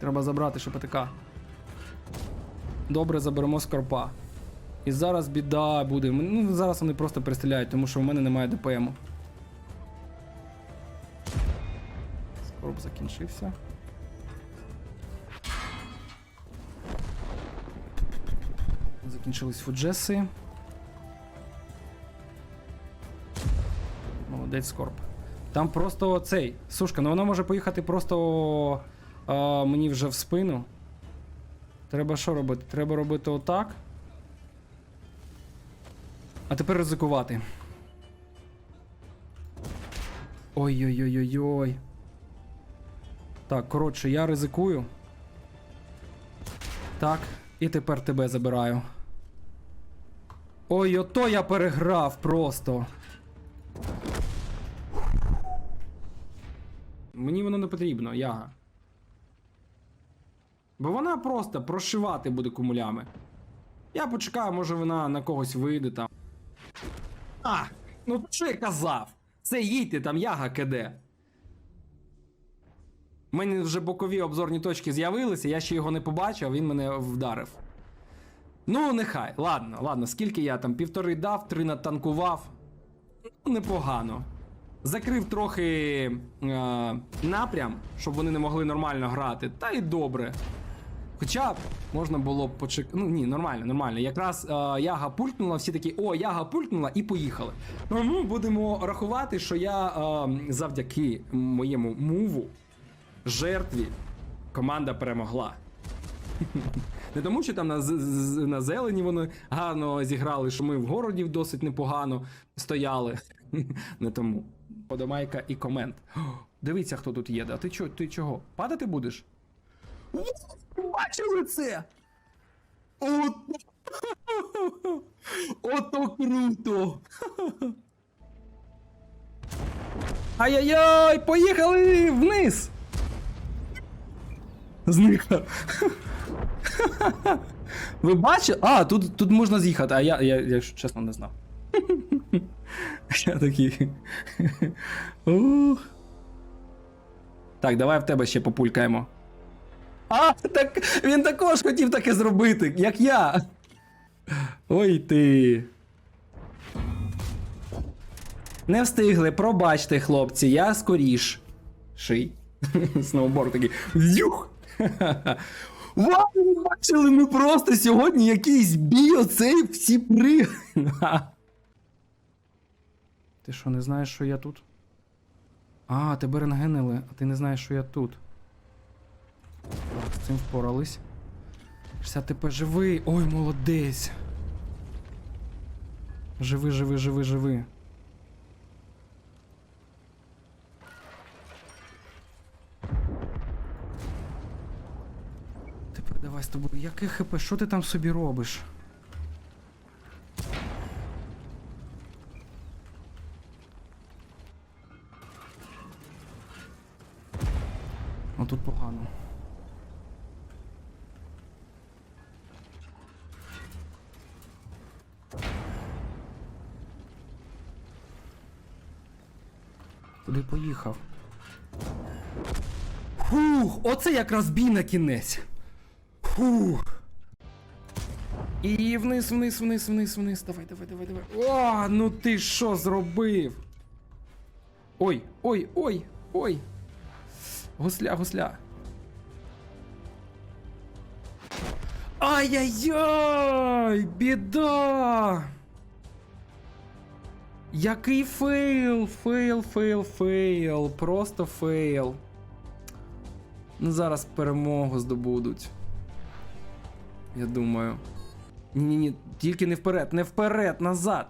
Треба забрати ШПТК. Добре, заберемо скорпа. І зараз біда буде. Ну, зараз вони просто перестріляють, тому що в мене немає ДПМу. Скорп закінчився. Закінчились фуджеси. Молодець Скорп. Там просто цей. Сушка, ну вона може поїхати просто а, мені вже в спину. Треба що робити? Треба робити отак. А тепер ризикувати. Ой-ой-ой-ой-ой. Так, коротше, я ризикую. Так, і тепер тебе забираю. Ой, ото я переграв просто. Мені воно не потрібно, яга. Бо вона просто прошивати буде кумулями. Я почекаю, може вона на когось вийде там. А! Ну що я казав? Це їдьте там яга киде. У мене вже бокові обзорні точки з'явилися, я ще його не побачив, він мене вдарив. Ну, нехай, ладно, ладно, скільки я там півтори дав, три натанкував. Ну, непогано. Закрив трохи е, напрям, щоб вони не могли нормально грати, та й добре. Хоча б можна було почекати. Ну ні, нормально, нормально. Якраз е, яга пулькнула, всі такі, о, яга пулькнула і поїхали. Ну, ми будемо рахувати, що я е, завдяки моєму муву, жертві, команда перемогла. Не тому, що там на, на зелені вони гарно зіграли, що ми в городі досить непогано стояли. Не тому. Подомайка і комент. Дивіться, хто тут є. А ти чо, ти чого? Падати будеш? Бачили це? От... Ото круто! Ай-яй-яй! Поїхали вниз! Зникла. Ви бачили? А, тут, тут можна з'їхати, а я, я, якщо чесно, не знав. Я такий. Ух. Так, давай в тебе ще популькаємо. А, так він також хотів таке зробити, як я. Ой ти. Не встигли, пробачте, хлопці, я скоріш. Ший. Сноуборд такий. Зюх! Вау, ви бачили, ми просто сьогодні якийсь бій, оцей всі при. Ти що, не знаєш, що я тут? А, тебе рентгенили, а ти не знаєш, що я тут. З цим впорались. 60 ТП живий. Ой, молодець. Живи, живи, живи, живи. Тепер давай з тобою. Яке хп? Що ти там собі робиш? Куди поїхав? Фух, оце якраз бій на кінець. Фух. І вниз, вниз, вниз, вниз, вниз. Давай, давай, давай, давай. О, ну ти що зробив? Ой, ой, ой, ой. Гусля, гусля. Ай-яй-яй! Біда! Який фейл! Фейл, фейл, фейл. Просто фейл. Ну, зараз перемогу здобудуть. Я думаю. Ні-ні-ні, тільки не вперед, не вперед, назад.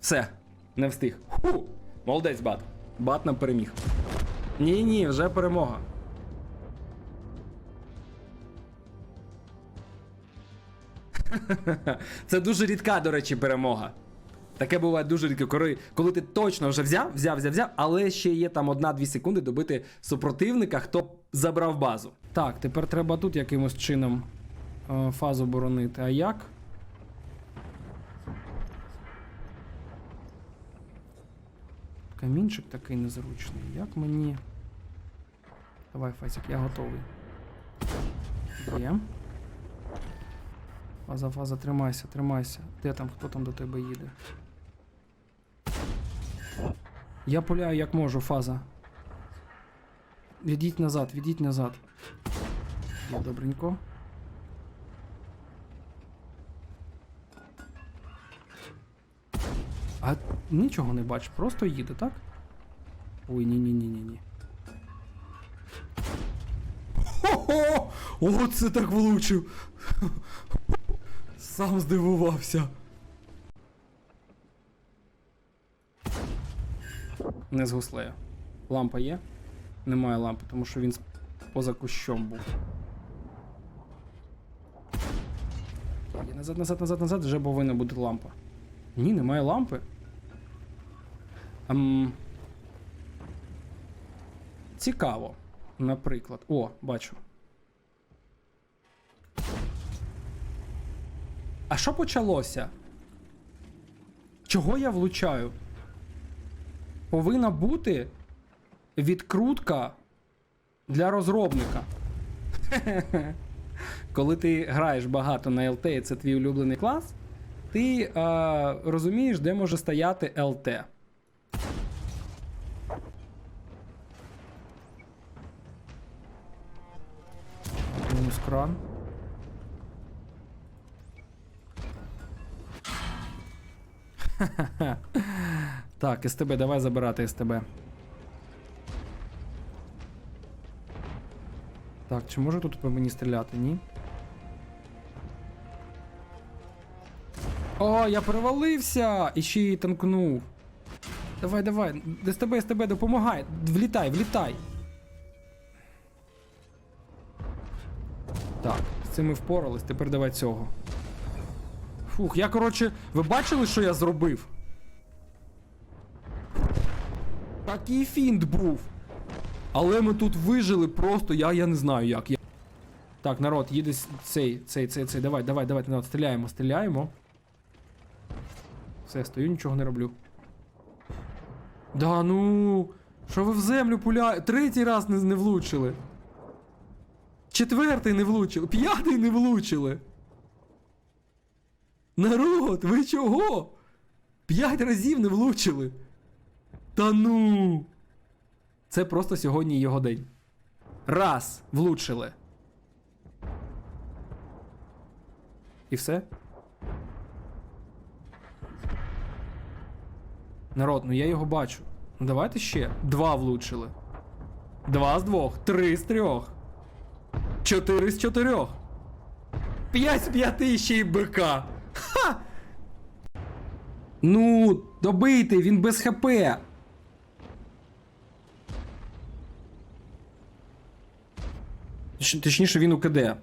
Все, не встиг. Ху! Молодець, бат. Бат нам переміг. Ні-ні, вже перемога. Це дуже рідка, до речі, перемога. Таке буває дуже рідко, коли, коли ти точно вже взяв, взяв, взяв, взяв, але ще є там одна-дві секунди добити супротивника, хто забрав базу. Так, тепер треба тут якимось чином е, фазу боронити. А як? Камінчик такий незручний. Як мені. Давай, Фасик, я готовий. Є. Фаза, фаза, тримайся, тримайся. Де там, хто там до тебе їде? Я пуляю як можу, фаза. Відіть назад, відіть назад. Є добренько. А нічого не бачу, просто їде, так? Ой, ні, ні, ні, ні, ні. Хо-хо! О, це так влучив! Сам здивувався. Не з гуслею. Лампа є? Немає лампи, тому що він поза кущом був. Є, Назад, назад, назад, назад, вже повинна бути лампа. Ні, немає лампи. Ем... Цікаво. Наприклад. О, бачу. А що почалося? Чого я влучаю? Повинна бути відкрутка для розробника. Коли ти граєш багато на ЛТ, і це твій улюблений клас, ти е, розумієш, де може стояти ЛТ. Мінус кран. так, СТБ, давай забирати СТБ. Так, чи може тут по мені стріляти? Ні? О, я перевалився! І ще й танкнув. Давай, давай, СТБ, СТБ, допомагай! Влітай, влітай! Так, з цим ми впорались, тепер давай цього. Фух, я, коротше, ви бачили, що я зробив? Такий фінт був. Але ми тут вижили просто, я, я не знаю як. Я... Так, народ, їде цей, цей, цей, цей. Давай, давай, давай, народ, стріляємо, стріляємо. Все, стою, нічого не роблю. Да ну. Що ви в землю пуляєте? Третій раз не, не влучили. Четвертий не влучили. П'ятий не влучили. Народ, ви чого? П'ять разів не влучили. Та ну. Це просто сьогодні його день. Раз влучили. І все? Народ, ну я його бачу. Ну давайте ще. Два влучили. Два з двох. Три з трьох. Чотири з чотирьох. П'ять з п'яти ще й БК. Ну, добийте, він без ХП. Точ- Точніше, він у КД.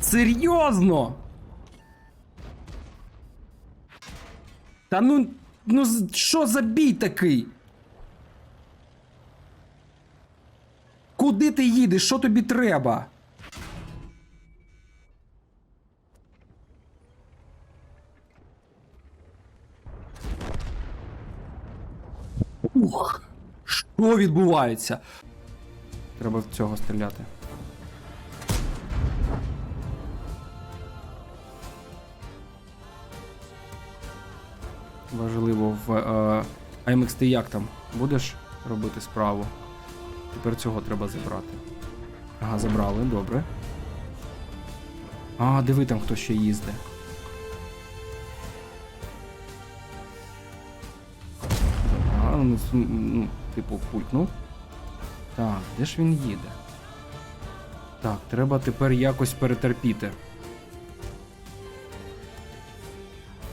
Серйозно? Та ну, ну що за бій такий? Куди ти їдеш? Що тобі треба? Ух, що відбувається? Треба в цього стріляти. Важливо в е, AMX ти як там? Будеш робити справу? Тепер цього треба забрати. Ага, забрали, добре. А, диви там хто ще їздить. Ага, ну, с- ну, типу, пулькнув. Так, де ж він їде? Так, треба тепер якось перетерпіти.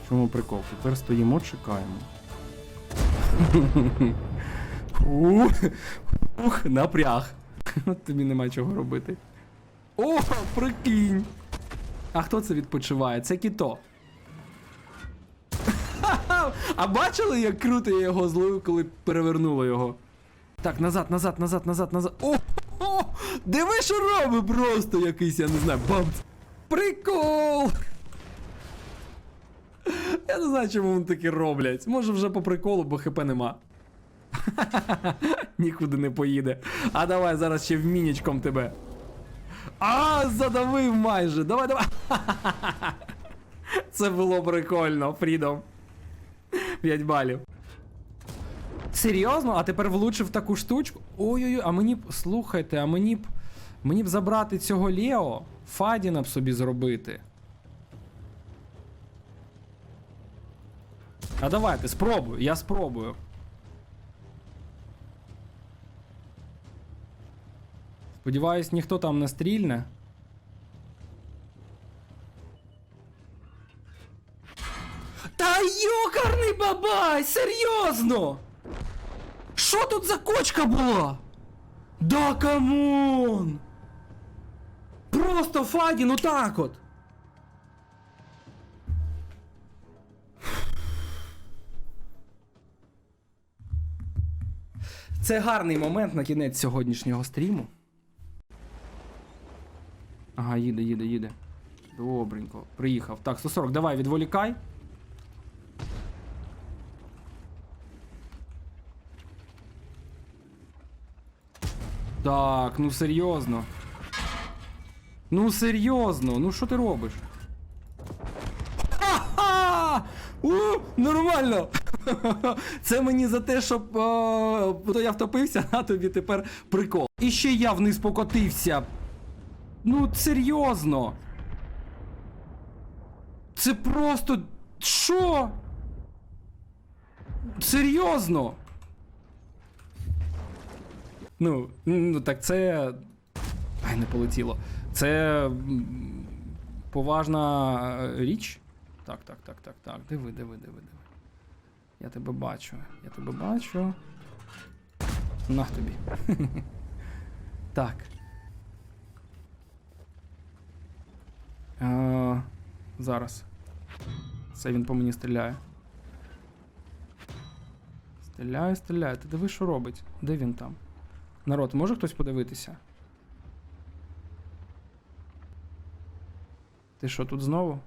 В Чому прикол? Тепер стоїмо, чекаємо. Ух, ух, напряг. Тобі нема чого робити. О, прикинь! А хто це відпочиває? Це кіто. А бачили, як круто я його зловив, коли перевернуло його? Так, назад, назад, назад, назад, назад. О! о диви, що робить просто якийсь, я не знаю, бамц. Прикол! Я не знаю, чому вони такі роблять. Може вже по приколу, бо хп нема. Нікуди не поїде. А давай зараз ще вмінічком тебе. А, задавив майже. Давай, давай. Це було прикольно, Фрідом. 5 балів. Серйозно? А тепер влучив таку штучку? Ой-ой-ой, а мені б. Слухайте, а мені б. Мені б забрати цього Лео, Фадіна б собі зробити. А давайте, спробую, я спробую. Сподіваюсь, ніхто там не стрільне. Та йокарний бабай! Серйозно! Що тут за кочка була? Да камон! Просто Фадін отак от! Це гарний момент на кінець сьогоднішнього стріму. Ага, їде, їде, їде. Добренько, приїхав. Так, 140, давай, відволікай. Так, ну серйозно. Ну серйозно, ну що ти робиш? Ха-ха! У, нормально! Це мені за те, щоб е, то я втопився, а тобі тепер прикол. І ще я вниз покотився. Ну, серйозно. Це просто. Що? Серйозно? Ну, ну так це. Ай, не полетіло. Це поважна е, річ. Так, так, так, так, так. Диви, диви, диви, диви. Я тебе бачу. Я тебе бачу. На тобі. так. А, зараз. Це він по мені стріляє. Стріляє, стріляє. Ти диви, що робить? Де він там? Народ, може хтось подивитися? Ти що, тут знову?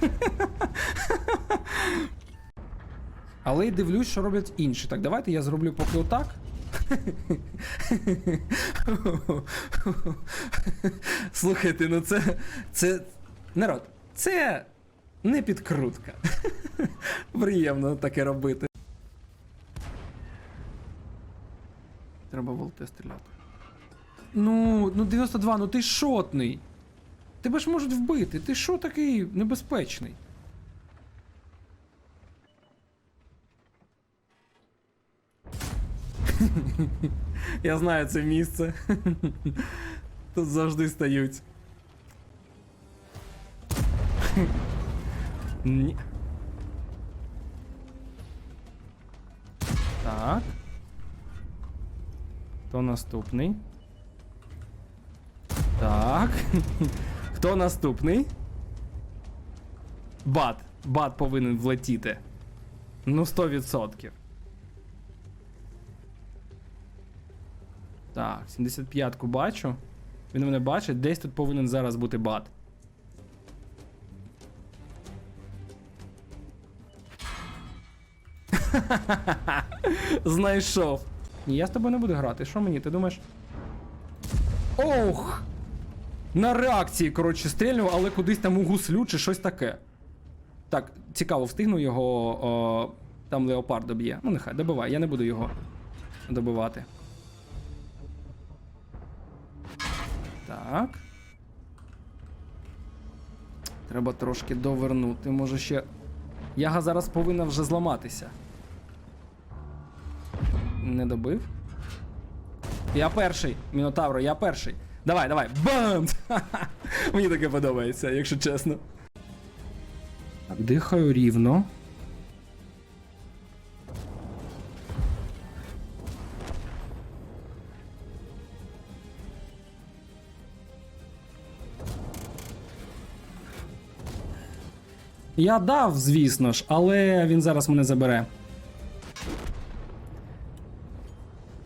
Але й дивлюсь, що роблять інші. Так, давайте я зроблю поки отак. Слухайте, ну це. Це. Народ, це не підкрутка. Приємно таке робити. Треба волте стріляти. Ну, ну 92, ну ти шотний. Тебе ж можуть вбити. Ти що такий небезпечний? Я знаю це місце. Тут завжди стають. Ні. Так. Хто наступний? Так. Хто наступний? Бат. Бат повинен влетіти. Ну, 100%. Так, 75-ку бачу. Він мене бачить, десь тут повинен зараз бути бат. Знайшов. Ні, я з тобою не буду грати. Що мені? Ти думаєш? Ох! На реакції, коротше, стрільнув, але кудись там у гуслю чи щось таке. Так, цікаво, встигну його. О, там леопард доб'є. Ну, нехай, добивай, я не буду його добивати. Так. Треба трошки довернути. Може ще. Яга зараз повинна вже зламатися. Не добив. Я перший, Мінотавро, я перший. Давай, давай. Бам! Мені таке подобається, якщо чесно. Дихаю рівно. Я дав, звісно ж, але він зараз мене забере.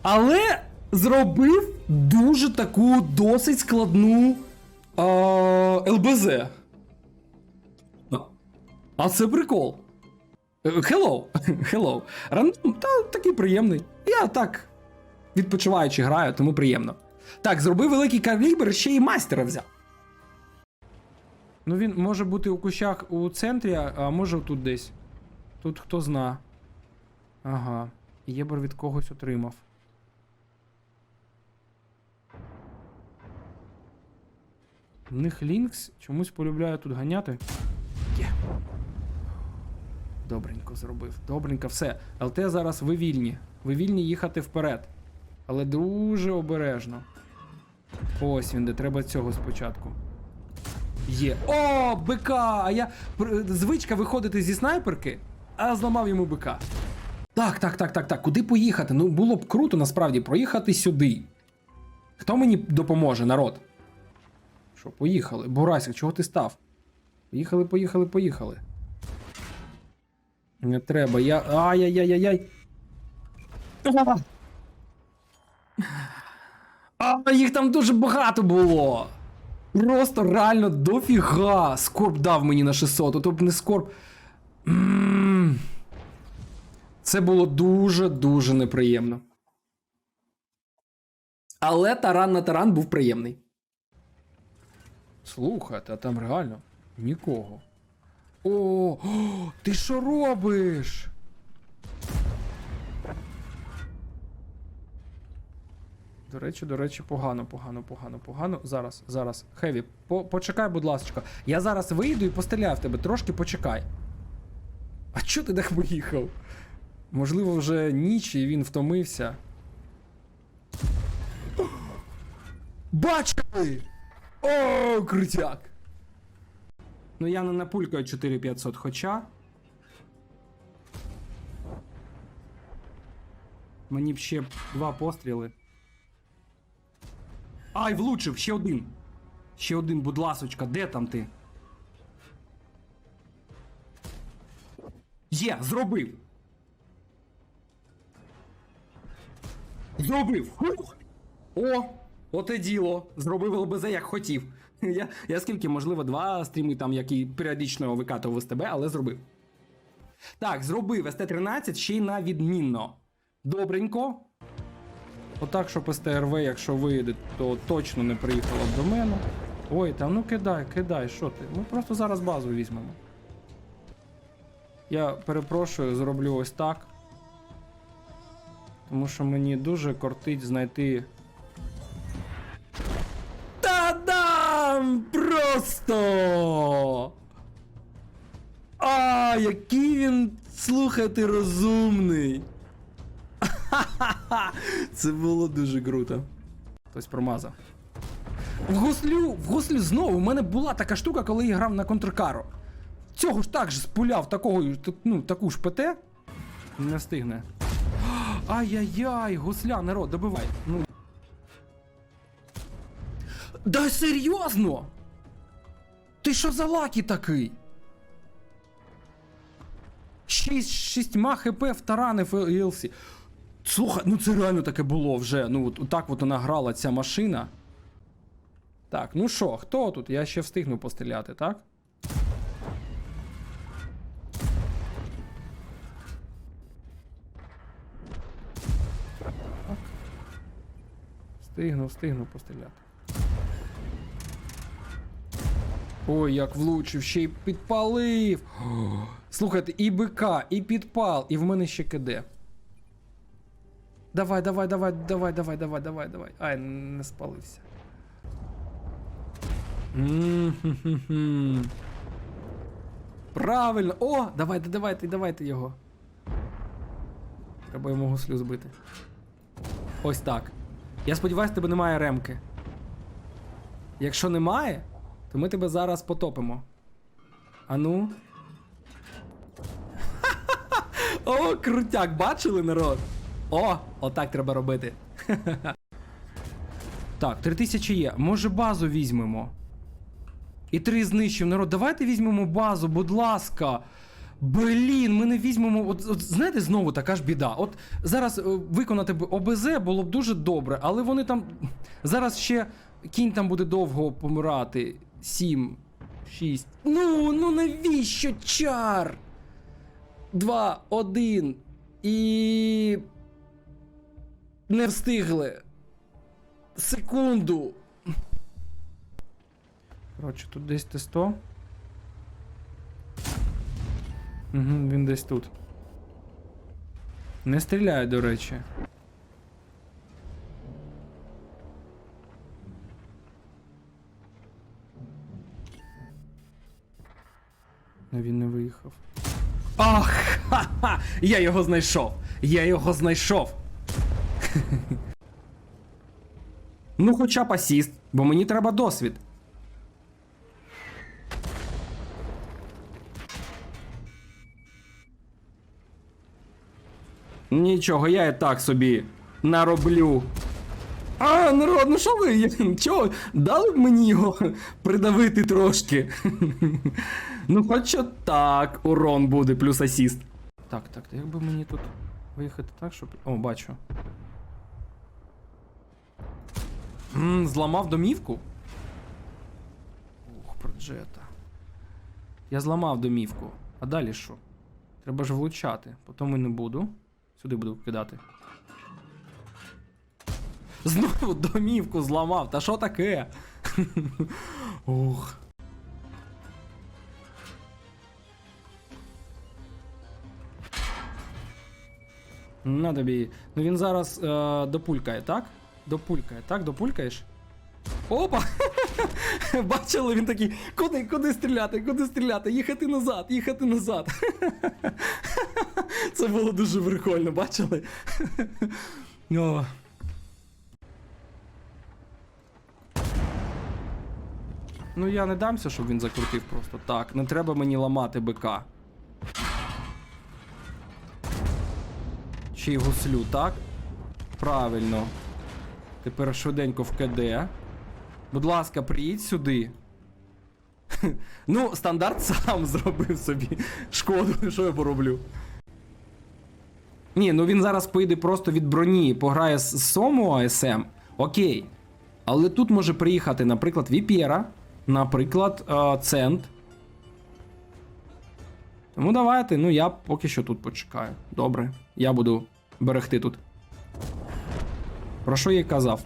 Але зробив дуже таку досить складну е, ЛБЗ. А, це прикол. Е, Hello. Hello. Рандом, та такий приємний. Я так відпочиваючи граю, тому приємно. Так, зробив великий калібр, ще й майстера взяв. Ну він може бути у кущах у центрі, а може тут десь. Тут хто зна. Ага. Єбор від когось отримав. В них Лінкс чомусь полюбляє тут ганяти. Є. Добренько зробив. Добренько, все. ЛТ зараз ви вільні. Ви вільні їхати вперед. Але дуже обережно. Ось він, де треба цього спочатку. Є. О, БК! А я. Звичка виходити зі снайперки, а зламав йому БК. Так, так, так, так, так. Куди поїхати? Ну було б круто насправді проїхати сюди. Хто мені допоможе, народ? Що, поїхали? Бурасик, чого ти став? Поїхали, поїхали, поїхали. Не треба, я. Ай-яй-яй-яй-яй! А, їх там дуже багато було. Просто реально дофіга. Скорб дав мені на 600, ото б не скорб. Це було дуже-дуже неприємно. Але таран на таран був приємний. Слухайте, а там реально нікого. О, о, ти що робиш? До речі, до речі, погано, погано, погано, погано. Зараз, зараз. Хеві, по, почекай, будь ласка. Я зараз вийду і постріляю в тебе. Трошки почекай. А чого ти так поїхав? Можливо, вже ніч і він втомився. Бачили! О, крутяк! Ну я не напулькаю 4500, хоча. Мені б ще два постріли. Ай, влучив, ще один. Ще один, будь ласочка, де там ти? Є, зробив. Зробив. Фух. О, оте діло. Зробив ЛБЗ як хотів. Я, я скільки, можливо, два стріми там, які періодично викатував з тебе, але зробив. Так, зробив СТ-13 ще й на відмінно. Добренько. Отак, щоб СТРВ, якщо вийде, то точно не приїхало до мене. Ой, там ну кидай, кидай, що ти? Ми просто зараз базу візьмемо. Я перепрошую, зроблю ось так. Тому що мені дуже кортить знайти. Та-дам! Просто! А, який він, слухайте, розумний! Це було дуже круто. Хтось промазав. В гуслю, в гуслю знову. У мене була така штука, коли я грав на контркару. Цього ж так же спуляв такого, ну, таку ж ПТ. Не встигне. Ай-яй-яй, гусля, народ, добивай. Ну. Да серйозно? Ти що за лакі такий? Шість шістьма хп втаранив Елсі. Слухай, ну це реально таке було вже. Ну, от, так от вона грала ця машина. Так, ну що, хто тут? Я ще встигну постріляти, так? Так. Встигну, встигну постріляти. Ой, як влучив, ще й підпалив. Слухайте, і БК, і підпал, і в мене ще КД. Давай, давай, давай, давай, давай, давай, давай, давай. Ай, не спалився. Правильно! О! Давайте, давайте, давайте його. Треба йому гуслю збити. Ось так. Я сподіваюся, тебе немає ремки. Якщо немає, то ми тебе зараз потопимо. Ану. О, крутяк, бачили народ? О, отак треба робити. так, 3000 є. Може базу візьмемо. І три знищив. Народ, давайте візьмемо базу, будь ласка. Блін, ми не візьмемо. От, от знаєте, знову така ж біда. От зараз е, виконати ОБЗ було б дуже добре, але вони там. Зараз ще кінь там буде довго помирати. Сім, шість. Ну, ну навіщо чар? Два, один. І. Не встигли. Секунду. Коротше, тут десь Т100. Угу, він десь тут. Не стріляє, до речі. Він не виїхав. Ах! Ха-ха! Я його знайшов! Я його знайшов! ну, хоча б асіст, бо мені треба досвід. Нічого, я і так собі нароблю. А, народ, ну що ви? Чого? Дали б мені його придавити трошки. ну, хоч так, урон буде, плюс асіст. Так, так, як би мені тут виїхати так, щоб. О, бачу. М, зламав домівку? Ух, проджета. Я зламав домівку. А далі що? Треба ж влучати. Потім і не буду. Сюди буду кидати. Знову домівку зламав. Та що таке? Ух. На тобі. Ну він зараз е, допулькає, так? Допулькає, так? Допулькаєш? Опа! Бачили, він такий, куди, куди стріляти, куди стріляти? Їхати назад, їхати назад. Це було дуже прикольно, бачили? О. Ну я не дамся, щоб він закрутив просто так. Не треба мені ламати БК. Чи гуслю, так? Правильно. Тепер швиденько в КД. Будь ласка, приїдь сюди. ну, стандарт сам зробив собі. Шкоду, що я пороблю. Ні, ну він зараз поїде просто від броні, пограє з Сому АСМ. Окей. Але тут може приїхати, наприклад, Віпєра, наприклад, е, Цент. Тому давайте, ну я поки що тут почекаю. Добре. Я буду берегти тут. Про що я казав?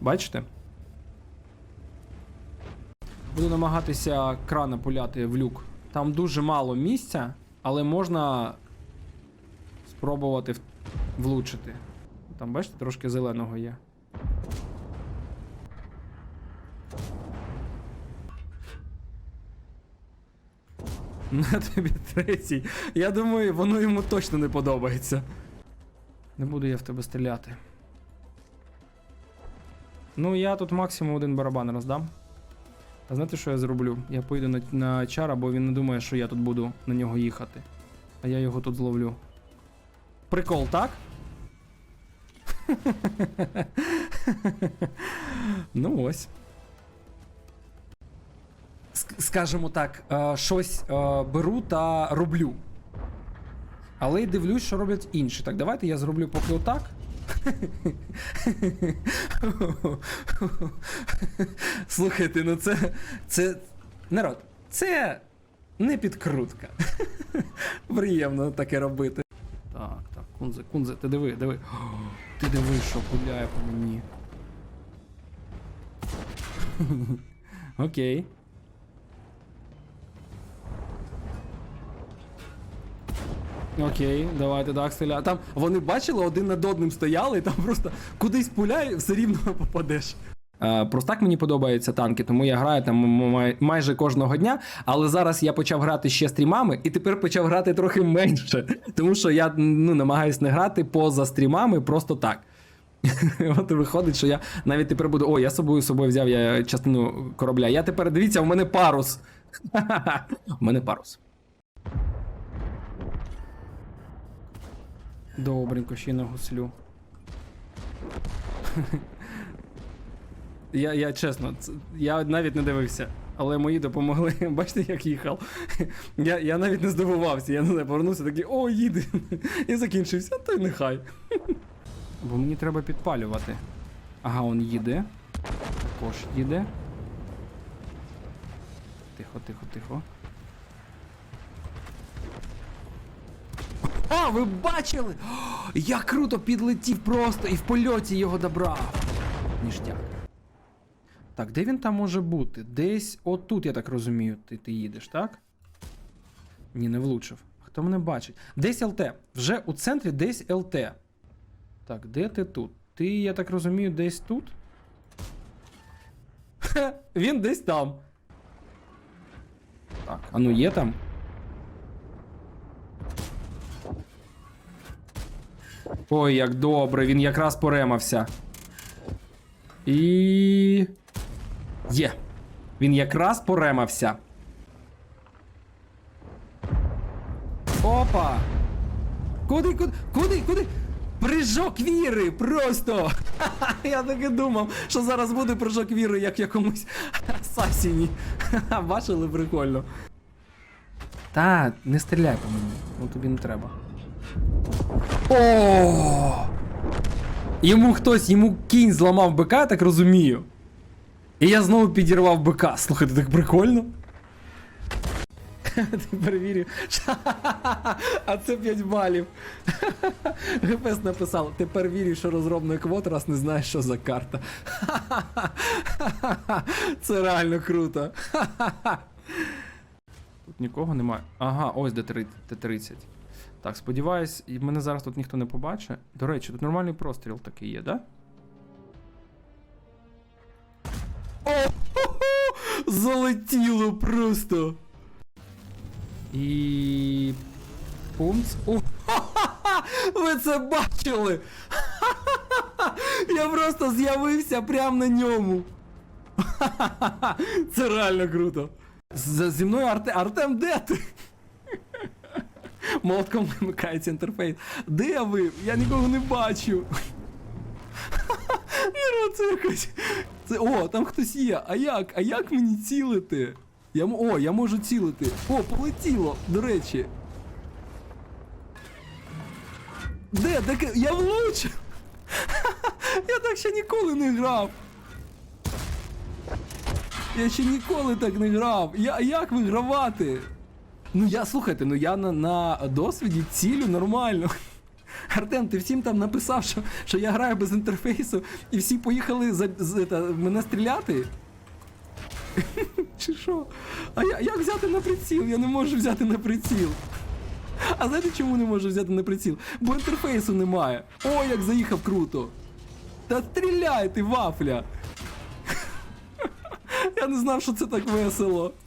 Бачите? Буду намагатися крана пуляти в люк. Там дуже мало місця, але можна спробувати влучити. Там, бачите, трошки зеленого є. На тобі третій. Я думаю, воно йому точно не подобається. Не буду я в тебе стріляти. Ну, я тут максимум один барабан роздам. А знаєте, що я зроблю? Я поїду на, на чара, бо він не думає, що я тут буду на нього їхати. А я його тут зловлю. Прикол, так? ну ось. Ск- Скажімо так, е, щось е, беру та роблю. Але й дивлюсь, що роблять інші. Так, давайте я зроблю поки отак. Слухайте, ну це. Це. Народ, це не підкрутка. Приємно таке робити. Так, так, кунзе, кунзе, ти диви, диви. Ти диви, що пуляє по мені. Окей. Окей, давайте так стріляти. Там вони бачили, один над одним стояли, і там просто кудись пуляй, все рівно попадеш. Е, просто так мені подобаються танки, тому я граю там май- майже кожного дня. Але зараз я почав грати ще стрімами, і тепер почав грати трохи менше. Тому що я ну, намагаюсь не грати поза стрімами просто так. От і виходить, що я навіть тепер буду. О, я з собою собою взяв я частину корабля. Я тепер дивіться, у мене парус. У мене парус. Добренько, ще й на гуслю. Я, я чесно, я навіть не дивився, але мої допомогли. Бачите, як їхав. Я, я навіть не здивувався, я не знаю, повернувся такий, о, їде. І закінчився, то й нехай. Бо мені треба підпалювати. Ага, он їде. Також їде. Тихо, тихо, тихо. А, ви бачили? Я круто підлетів просто і в польоті його добрав. Ніштяк. Так, де він там може бути? Десь отут, я так розумію, ти, ти їдеш, так? Ні, не влучив. Хто мене бачить? Десь ЛТ. Вже у центрі десь ЛТ. Так, де ти тут? Ти, я так розумію, десь тут? Хе, він десь там. Так, а ну є там? Ой, як добре, він якраз поремався. І. Є. Він якраз поремався. Опа! Куди, куди, куди, куди? Прыжок віри! Просто! Я так і думав, що зараз буде прыжок віри, як в якомусь Асасіні. Бачили прикольно. Та, не стріляй по мені, ну тобі не треба. О! Йому хтось, йому кінь зламав БК, я так розумію. І я знову підірвав БК. Слухайте, так прикольно. Ти перевірив. А це 5 балів. ГПС написав, тепер вірю, що розробник квот, раз не знаєш, що за карта. Це реально круто. Тут нікого немає. Ага, ось де три- Т-30. Так, сподіваюсь, і мене зараз тут ніхто не побачить. До речі, тут нормальний простріл такий є, да? О, залетіло просто. І. Пумц. О! Ви це бачили? Я просто з'явився прямо на ньому. Це реально круто. Зі мною Арте... Артем, де ти? Молотком вимикається інтерфейс. Де ви? Я нікого не бачу. Народ, це якось. Це, о, там хтось є. А як? А як мені цілити? Я, о, я можу цілити. О, полетіло, до речі. Де? Де? Я влучив! Я так ще ніколи не грав. Я ще ніколи так не грав. Я, як вигравати? Ну я слухайте, ну я на, на досвіді цілю нормально. Артем, ти всім там написав, що, що я граю без інтерфейсу, і всі поїхали за, за, та, мене стріляти. Чи що? А я, як взяти на приціл? Я не можу взяти на приціл. А знаєте чому не можу взяти на приціл? Бо інтерфейсу немає. О, як заїхав круто. Та стріляй ти, вафля! Я не знав, що це так весело.